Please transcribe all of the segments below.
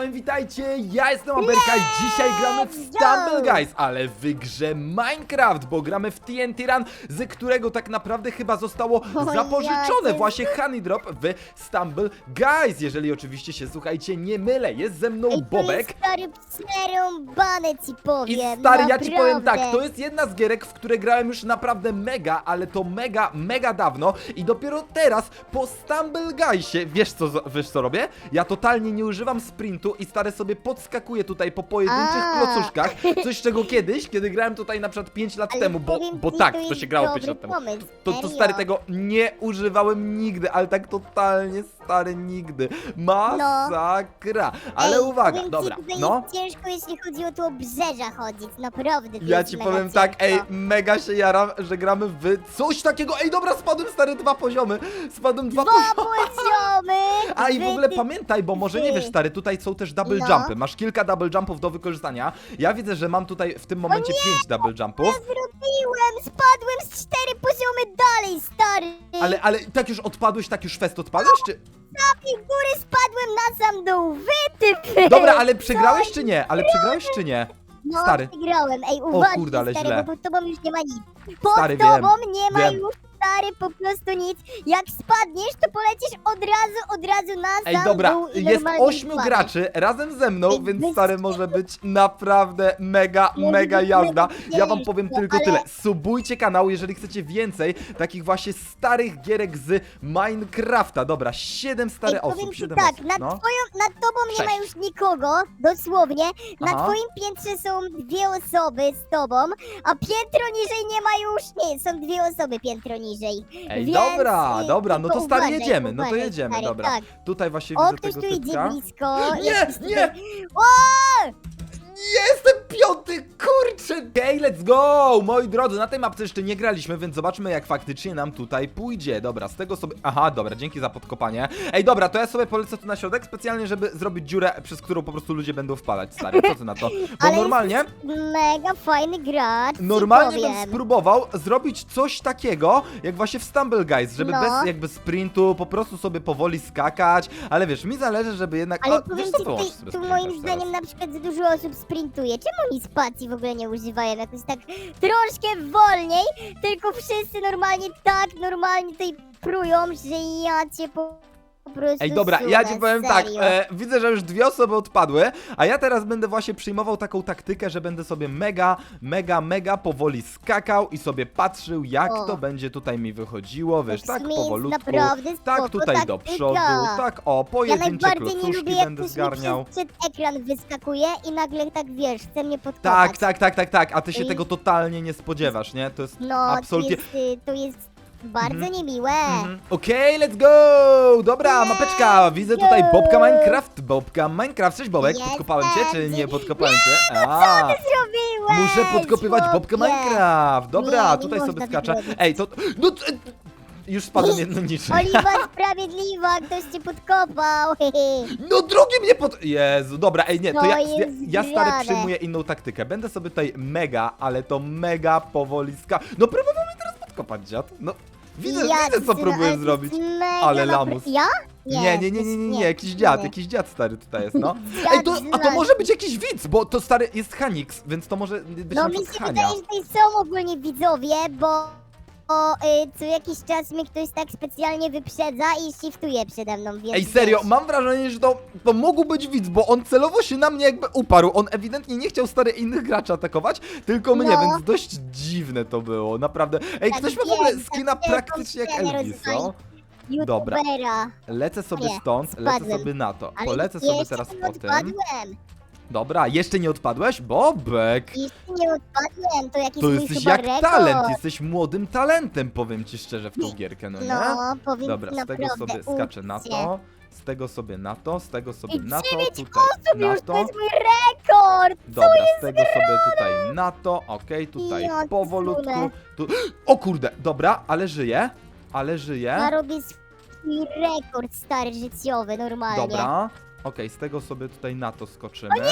czołem, witajcie! Ja jestem Aberka i dzisiaj gramy w Stumble! Guys, ale w grze Minecraft, bo gramy w TNT Run, z którego tak naprawdę chyba zostało O, zapożyczone jakie- właśnie Honey Drop w Stumble Guys. Jeżeli oczywiście się, słuchajcie, nie mylę, jest ze mną Ej, to Bobek. jest stary przerąbane ci I powiem, stary, ja ci powiem naprawdę. tak, to jest jedna z gierek, w które grałem już naprawdę mega, ale to mega, mega dawno i dopiero teraz po Stumble Guysie, wiesz co, wiesz co robię? Ja totalnie nie używam sprintu i stary sobie podskakuję tutaj po pojedynczych A. klocuszkach, coś czego kiedyś, kiedy grałem tutaj na przykład 5 lat Ale temu, bo, powiem bo ci, tak, to jest się grało 5 dobry lat temu. pomysł, To, to serio. stary tego nie używałem nigdy, ale tak totalnie stary nigdy. Masakra. Ale Ej, uwaga, dobra, no. jest ciężko jeśli chodzi o tu obrzeża chodzić, naprawdę to Ja jest ci mega powiem tak, ej, mega się jaram, że gramy w coś takiego. Ej, dobra, spadłem stary dwa poziomy. Spadłem dwa Dwa poziomy. poziomy! A i w ogóle pamiętaj, bo może nie wiesz, stary, tutaj są też double No. jumpy. Masz kilka double jumpów do wykorzystania. Ja widzę, że mam tutaj w tym momencie pięć double jumpów. Ja zrobiłem, spadłem z cztery poziomy dalej, stary! Ale, ale tak już odpadłeś, tak już fest odpadłeś, czy... Tej góry spadłem na sam dół, wytypy! Dobra, ale przegrałeś czy nie? Ale przegrałeś czy nie? No, stary. wygrałem, ej, uważaj, kurde, ale stary, źle. bo pod tobą już nie ma nic. Pod Stary, wiem, tobą nie ma wiem. już, stary, po prostu nic. Jak spadniesz, to polecisz od razu, od razu na sam Ej, dobra, dół i jest normalnie ośmiu spadniesz. graczy razem ze mną, Ej, więc bez stary może być naprawdę mega, mega być jazda. Ja wam powiem tylko ale- tyle. Subujcie kanał, jeżeli chcecie więcej takich właśnie starych gierek z Minecrafta. Dobra, 7 stare Ej, powiem osób, ci 7 tak, osób. nad, No. twoją, nad tobą nie ma Sześć. już nikogo, dosłownie. Na Aha. twoim piętrze są dwie osoby z tobą, a piętro niżej nie ma już, nie, są dwie osoby piętro niżej. Ej, Więc, dobra, y, dobra, no to tylko stary uważaj, jedziemy, no to uważaj, jedziemy, stary, dobra. Tak. Tutaj właśnie O, widzę ktoś tu tego idzie typka. blisko. Nie, jakiś nie! O! Jestem piąty, kurczę! Okej, let's go! Moi drodzy, na tej mapce jeszcze nie graliśmy, więc zobaczmy jak faktycznie nam tutaj pójdzie. Dobra, z tego sobie... Aha, dobra, dzięki za podkopanie. Ej, dobra, to ja sobie polecę tu na środek specjalnie, żeby zrobić dziurę, przez którą po prostu ludzie będą wpalać, stary. Co ty na to? Bo Ale normalnie... Mega fajny gracz. ci Normalnie bym powiem. spróbował zrobić coś takiego, jak właśnie w Stumble Guys, żeby No. bez jakby sprintu po prostu sobie powoli skakać, ale wiesz, mi zależy, żeby jednak... Ale powiem wiesz ci, co, wyłącz tutaj, sobie tu sprinta moim już teraz. zdaniem na przykład za dużo osób sprintuje. Czemu oni spacji w ogóle nie używają? Jakoś tak troszkę wolniej, tylko wszyscy normalnie tak, normalnie tutaj prują, że ja cię po, prostu Ej, dobra, ja ci powiem tak, serio. e, widzę, że już dwie osoby odpadły, a ja teraz będę właśnie przyjmował taką taktykę, że będę sobie mega, mega, mega powoli skakał i sobie patrzył, jak O. to będzie tutaj mi wychodziło, wiesz, tak jest powolutku, naprawdę tak spoko tutaj do taktyka. przodu, tak o, Ja pojedyncze najbardziej nie klocuszki lubię, jak będę ktoś mi zgarniał. przed, przed ekran wyskakuje i nagle tak, wiesz, chce mnie podkopać. Tak, tak, tak, tak, tak, a ty się I- tego totalnie nie spodziewasz, nie? To jest No, absolutnie... to jest, y, to jest bardzo Mhm. niemiłe. Mhm. Okej, let's go! Dobra, mapeczka, widzę tutaj! Bobka Minecraft, Bobka Minecraft, cześć Bobek, Jestem. podkopałem cię, czy nie podkopałem cię? A, Zrobiłeś! muszę podkopywać chłopie. Bobkę Minecraft, dobra, Nie, nie tutaj można sobie tak skaczę, robić. ej, to, no, t- już spadłem jedno niczym. Oliwa sprawiedliwa, ktoś cię podkopał. No drugi mnie pod... Jezu, dobra, ej nie, to To ja, ja, jest ja stary przyjmuję inną taktykę. Będę sobie tutaj mega, ale to mega powoli ska... No próbował mnie teraz podkopać, dziad. No, widzę, widzę co ale to zrobić. Ale lamus. Ja? Nie, nie, nie, nie, nie, nie, jakiś dziad, jakiś dziad stary tutaj jest, no. Ej, to, a to może być jakiś widz, bo to stary jest Hanix, więc to może być No na mi przykład się Hania. wydaje, że tutaj są ogólnie widzowie, bo bo, y, co jakiś czas mnie ktoś tak specjalnie wyprzedza i shiftuje przede mną, więc Ej, serio, mam wrażenie, że to, to mógł być widz, bo on celowo się na mnie jakby uparł. On ewidentnie nie chciał stary innych graczy atakować, tylko mnie, No. więc dość dziwne to było, naprawdę. Ej, Tak ktoś ma w ogóle jest, skina tak praktycznie jak wielką Elviso. scenę Dobra. YouTubera. Lecę sobie Nie, stąd, lecę spadłem. sobie na to. Ale Polecę sobie jeszcze teraz nie po tym. odpadłem. Dobra, jeszcze nie odpadłeś? Bobek! Jeszcze nie odpadłem, to jakiś To mój jesteś chyba jak rekord. talent, jesteś młodym talentem, powiem ci szczerze, w tą gierkę, no nie? No, powiem Dobra, z tego sobie skaczę na uczcie. to, z tego sobie na to, z tego sobie I na to, dziewięć tutaj osób na już, to to. jest mój rekord! Dobra, z tego sobie tutaj na to, okej, tutaj Ja powolutku. Tu... O kurde, dobra, ale żyję, ale żyję. Ja robię swój rekord stary życiowy, normalnie. Dobra, okej, z tego sobie tutaj na to skoczymy. no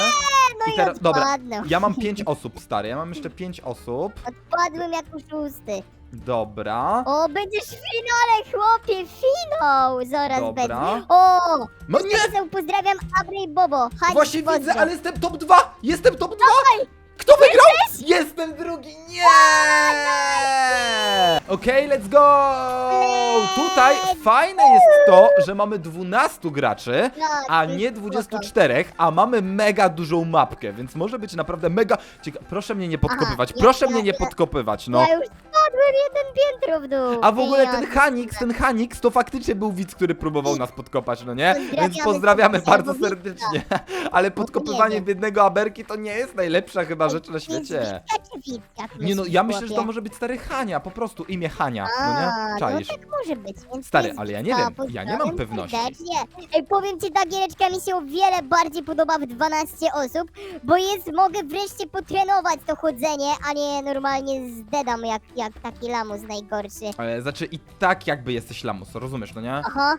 No I i teraz, dobra, ja mam pięć osób, stary, ja mam jeszcze pięć osób. Odpadłem jako szósty. Dobra. O, będziesz finale, chłopie, finał! Zaraz Dobra. będzie. O! No nie! Pozdrawiam Abry i Bobo. Chodź, Właśnie widzę, ale jestem top 2! Jestem top 2! Kto wygrał? Jestem drugi! Nie! Okej, let's go! Tutaj fajne jest to, że mamy 12 graczy, Tak, a nie 24, a mamy mega dużą mapkę, więc może być naprawdę mega... Cieka... Proszę mnie nie podkopywać, proszę ja- mnie nie ja- podkopywać, no. Ja już spadłem jeden piętro w dół. A w ogóle ten Hanix, ten Hanix to faktycznie był widz, który próbował nas podkopać, no nie? Pozdrawiamy Więc pozdrawiamy bardzo serdecznie. Ale podkopywanie biednego Aberki to nie jest najlepsza chyba rzecz na Jest świecie. Nie no, ja myślę, że to może być stary Hania, po prostu imię Hania, no A, nie? Czaisz? No tak może być. Więc Stary, ale ja nie wiem, ja nie mam pewności. serdecznie. Ej, powiem ci, ta giereczka mi się o wiele bardziej podoba w 12 osób, bo jest, mogę wreszcie potrenować to chodzenie, a nie normalnie zdedam jak, jak taki lamus najgorszy. E, znaczy i tak jakby jesteś lamus, rozumiesz, no nie? Aha.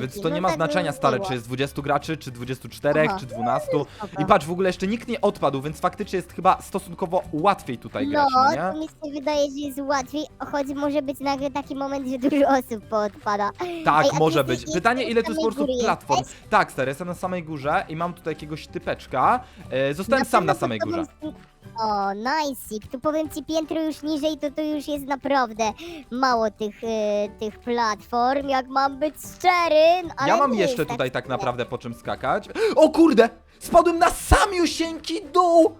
Więc to no nie ma tak znaczenia, było. czy jest 20 graczy, czy 24, Aha. czy 12. Spoko. I patrz, w ogóle jeszcze nikt nie odpadł, więc faktycznie jest chyba stosunkowo łatwiej tutaj No, grać, no nie? to mi się wydaje, że jest łatwiej, choć może być nagle taki moment, że dużo osób poodpada. Tak, Ej, a ty może jesteś- być. Pytanie, ile tu jest po samej prostu platform. jesteś? Tak, stary, jestem na samej górze i mam tutaj jakiegoś typeczka. E, zostałem sam na pewno samej pod tobą górze. O, nice. Tu powiem ci piętro już niżej, to to już jest naprawdę mało tych, e, tych platform, jak mam być szczery. no, Ale Ja mam nie jeszcze jest tutaj tak naprawdę po czym skakać. O kurde! Spadłem na samiusieńki dół!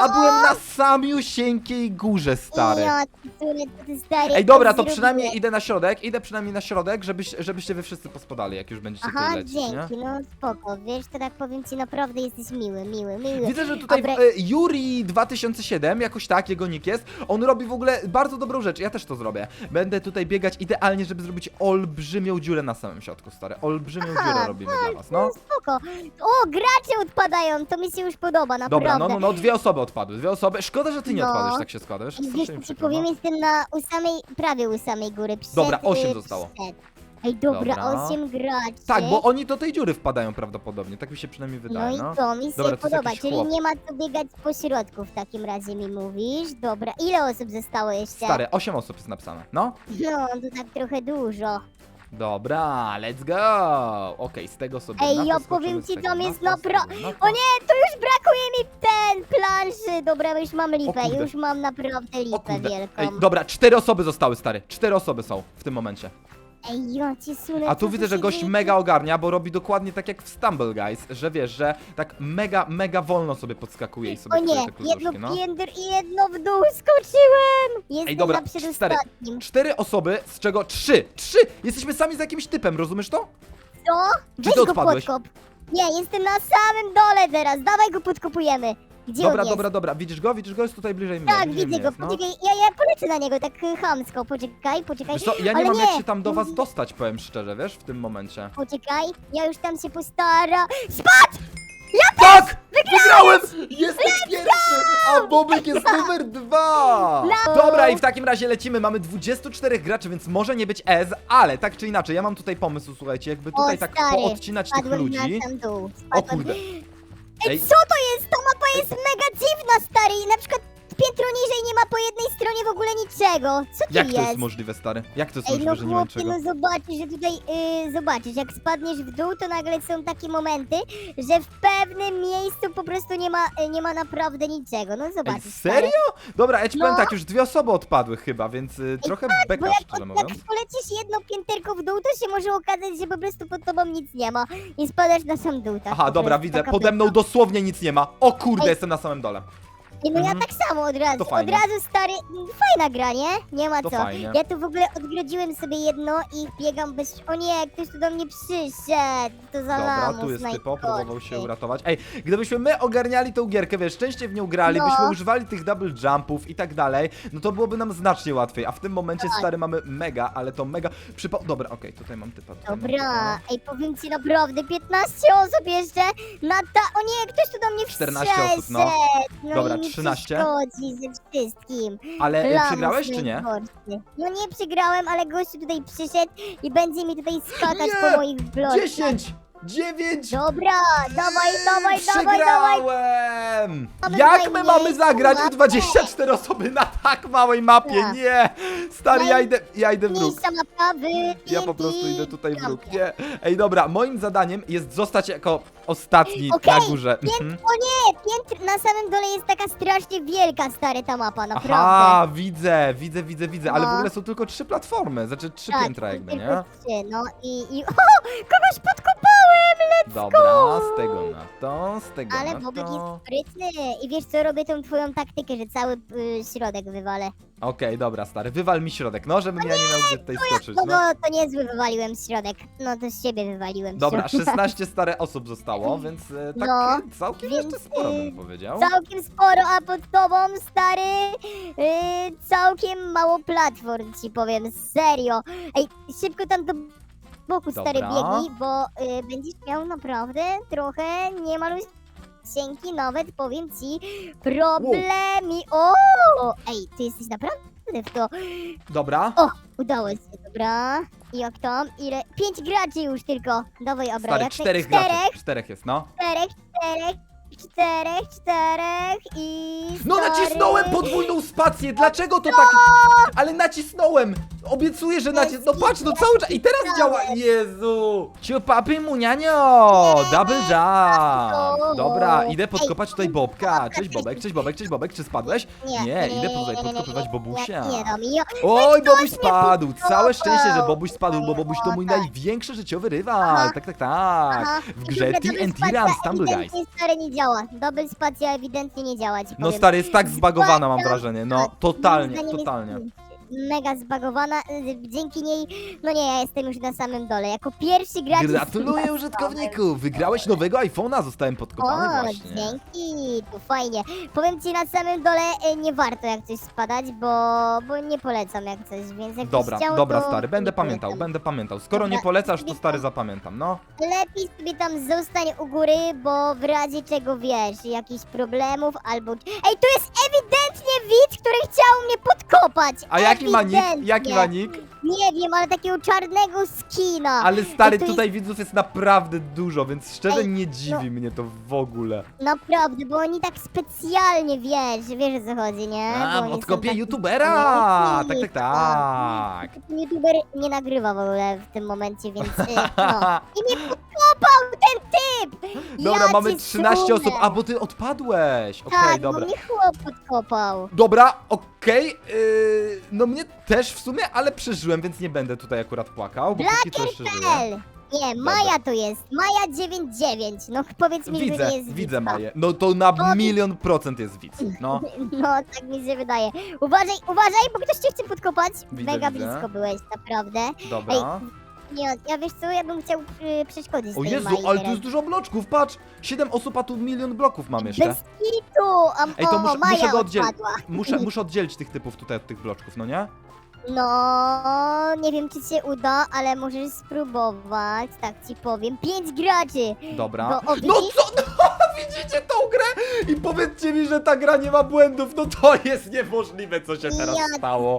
A byłem na samiusieńkiej górze, stary. Ej, dobra, to przynajmniej idę na środek, idę przynajmniej na środek, żebyś, żebyście wy wszyscy pospadali, jak już będziecie Aha, tutaj lecieć, nie? dzięki, no spoko, wiesz, to tak powiem ci, naprawdę jesteś miły, miły, miły. Widzę, że tutaj Dobra. e, Yuri 2007, jakoś tak, jego nick jest, on robi w ogóle bardzo dobrą rzecz, ja też to zrobię. Będę tutaj biegać idealnie, żeby zrobić olbrzymią dziurę na samym środku, stary. Olbrzymią dziurę robimy dla was, no. Spoko. O, gracze odpadają, to mi się już podoba, naprawdę. Dobra, no, no, no, dwie osoby odpadły, dwie osoby. Szkoda, że ty nie No. odpadłeś, tak się składa, wiesz? I Strasznie mi Wiesz, ci przykro, no. powiem, jestem na u samej, prawie u samej góry. Przed, Dobra, osiem y, zostało. Przed. Ej, dobra, Dobra. osiem graczy. Tak, bo oni do tej dziury wpadają prawdopodobnie, tak mi się przynajmniej No wydaje, i no. to mi się Dobra, to jest podoba, jakiś czyli chłop. nie ma co biegać po środku w takim razie mi mówisz. Dobra, ile osób zostało jeszcze? Stary, osiem osób jest napisane, no. No, to tak trochę dużo. Dobra, let's go! Okej, z tego sobie Ej, ja powiem z ci, tego tam jest to, z napra- tego na to. O nie, to już ten Dobra, już mam lipę, kurde. już mam naprawdę O lipę kurde, wielką. ej, dobra, cztery osoby zostały, stary, cztery osoby są w tym momencie. Ej, ja ci sunę, A tu widzę, że gość mega ogarnia, bo robi dokładnie tak jak w Stumble Guys, że wiesz, że tak mega, mega wolno sobie podskakuje i sobie O nie, te jedno kluczuszki, no. i jedno w dół skoczyłem! Jestem dobra, na cztery. przedostatnim. Cztery osoby, z czego trzy, trzy! Jesteśmy sami z jakimś typem, rozumiesz to? Co? Weź ty go odpadłeś? podkop. Nie, jestem na samym dole teraz, dawaj go podkopujemy. Gdzie Dobra, on jest? dobra, dobra, widzisz go? Widzisz go? Jest tutaj bliżej mnie. Tak, bliżej widzę mnie go, jest, no. poczekaj, ja, ja polecę na niego tak y, chamsko, poczekaj, poczekaj. Wiesz co, ja nie Ale mam jak nie. się tam do was dostać, powiem szczerze, wiesz, w tym momencie. Poczekaj, ja już tam się postara. Spadł! Tak! Wygrałem! Jestem pierwszy, a Bobek jest numer dwa! No. Dobra, i w takim razie lecimy. Mamy 24 graczy, więc może nie być Ez, ale tak czy inaczej, ja mam tutaj pomysł, słuchajcie, jakby tutaj O, tak stary, poodcinać tych Spadłem ludzi. na sam dół. O Spadłem. kurde. Ej, Ej. co to jest? Jest mega dziwna, stary. I na przykład piętro niżej nie ma po jednej stronie w ogóle niczego. Co tu Jak jest? to jest możliwe, stary? Jak to jest Ej, no możliwe, że nie ma chłopie, niczego? no zobaczysz, że tutaj, yy, zobaczysz, jak spadniesz w dół, to nagle są takie momenty, że w pewnym miejscu po prostu nie ma, y, nie ma naprawdę niczego, no Ej, zobaczysz. stary. serio? Dobra, ja ci powiem No. tak, już dwie osoby odpadły chyba, więc y, trochę Bo beka, jak, szczerze jak mówiąc. polecisz jedno pięterko w dół, to się może okazać, że po prostu pod tobą nic nie ma i spadasz na sam dół, tak? Aha, po dobra, prostu, widzę, taka pode mną dosłownie nic nie ma. O kurde, Ej. jestem na samym dole. I No Mhm. ja tak samo od razu, To od fajnie. razu stary, fajna gra, nie? Nie ma To co. fajnie. Ja tu w ogóle odgrodziłem sobie jedno i biegam bez... O nie, ktoś tu do mnie przyszedł, to za Dobra, lamus tu jest typo, najgorszy. próbował się uratować. Ej, gdybyśmy my ogarniali tą gierkę, wiesz, częściej w nią grali, No. byśmy używali tych double jumpów i tak dalej, no to byłoby nam znacznie łatwiej, a w tym momencie, Tak. stary, mamy mega, ale to mega przypa... Dobra, okej, tutaj mam typa. Tutaj mam Dobra, typa. ej, powiem ci naprawdę, 15 osób jeszcze na ta... O nie, ktoś tu do mnie 14 osób, no. przyszedł. no Dobra, i mi 13. przeszkodzi ze wszystkim. Ale Lamus przegrałeś czy nie? najgorszy. No nie przegrałem, ale gościu tutaj przyszedł i będzie mi tutaj skakać Nie! po moich blokach. 10! 9! Dobra, dawaj, dawaj, dawaj, dawaj. Przegrałem! Mamy Jak my mamy zagrać w 24 osoby na tak małej mapie? Tak. Nie! Stary, ja idę, ja idę w róg. Miejsca mapy, Ja po prostu idę tutaj w róg. Nie. Ej, dobra, moim zadaniem jest zostać jako ostatni Okej, na górze. Mhm. o nie, piętr, na samym dole jest taka strasznie wielka, stary, ta mapa, naprawdę. Aha, widzę, widzę, widzę, widzę, ale w No. ogóle są tylko trzy platformy, znaczy trzy Tak, piętra jakby, nie? Trzy, no i, i... O, kogoś podkopałem, let's Dobra, go! z tego na to, z tego Ale na Bobek to. jest sprytny i wiesz co, robię tą twoją taktykę, że cały y, środek wywalę. Okej, dobra, stary, wywal mi środek, no, żebym ja nie miał gdzie tutaj skoczyć, No, no. no to niezły wywaliłem środek, no to z siebie wywaliłem Dobra, środek. 16 stare osób zostało, więc e, tak No, e, całkiem więc, jeszcze sporo y, bym powiedział. Całkiem sporo, a pod tobą, stary, yy, całkiem mało platform, ci powiem, serio. Ej, szybko tam do boku, stary, Dobra. biegnij, bo y, będziesz miał naprawdę trochę niemalusieńki, nawet powiem ci, problemi. O! Ej, ty jesteś naprawdę w to. Dobra, O, udało się, dobra. I jak tam? Ile? Pięć graczy już tylko. Dawaj, Abra, stary, jak czterech czterech, graczy, czterech jest, no. czterech, czterech, czterech, czterech i No stary... nacisnąłem podwójną spację, dlaczego to tak... Ale nacisnąłem! Obiecuję, że nacis... No patrz, no cały czas... I teraz działa! Jezu! Ciupapi munianio! Double jump! Dobra, idę podkopać tutaj Bobka. Cześć Bobek, cześć Bobek, cześć Bobek, czy spadłeś? Nie, idę tutaj podkopywać Bobusia. No mi. Oj, Bobuś mnie spadł! Całe szczęście, że Bobuś spadł, bo Bobuś to mój największy życiowy rywal. Tak, tak, tak. W grze TNT Run Stumble Guys. Stary nie działa. Double spacja ewidentnie nie działa, No stary, jest tak zbagowana mam wrażenie, no totalnie, totalnie. Mega zbagowana, y, dzięki niej, no nie, ja jestem już na samym dole. Jako pierwszy gracz. Gratuluję użytkowniku! Wygrałeś nowego iPhone'a, zostałem O, podkopany właśnie. dzięki, to fajnie. Powiem ci na samym dole, y, nie warto jak coś spadać, bo, bo nie polecam jak coś, więc jak Dobra, chciał, dobra to stary, będę nie pamiętał, polecam. będę pamiętał. Skoro nie Dobra, polecasz, to stary zapamiętam, no. Lepiej sobie tam zostań u góry, bo w razie czego wiesz, jakichś problemów albo... Ej, tu jest ewidentnie widz, który chciał mnie podkopać! A jaki ma nick? Ewidentnie. Jaki ma nick? Nie wiem, ale takiego czarnego skina. Ale stary, to tutaj widzów jest naprawdę dużo, więc szczerze Ej, nie no- dziwi mnie to w ogóle. Naprawdę, bo oni tak specjalnie, wiesz, wiesz o co chodzi, nie? Bo A, oni są podkopię tacy youtubera! Tak, tak, tak. Ten youtuber nie nagrywa w ogóle w tym momencie, więc y, no. I mnie ten typ! Dobra, ja mamy cię 13 sunę. osób, a bo ty odpadłeś. Okej, Tak, dobra. bo mnie chłop podkopał. Dobra, okej, yy, no mnie też w sumie, ale przeżyłem, więc nie będę tutaj akurat płakał, bo póki co jeszcze żyję. L. Nie, Maja to jest. Maja 99. No powiedz mi, Widzę, że nie jest widzę widz. Maję. No to na No, milion procent jest widz. No, No, tak mi się wydaje. Uważaj, uważaj, bo ktoś cię chce podkopać. Widzę, Mega widzę. blisko byłeś, naprawdę. dobra. Nie, ja wiesz co, ja bym chciał y, przeszkodzić O tej Jezu, Mai ale tu teraz. jest dużo bloczków, patrz! 7 osób, a tu milion bloków mam jeszcze. Bez kitu! A, Ej, to o, muszę, Maja muszę go oddzielić. odpadła. Muszę, muszę oddzielić tych typów tutaj od tych bloczków, no nie? No, nie wiem czy się uda, ale możesz spróbować, tak ci powiem. Pięć graczy! Dobra. Bo, o, No widzisz? co? No, widzicie tą grę? I powiedzcie mi, że ta gra nie ma błędów. No to jest niemożliwe, co się teraz Ja- stało.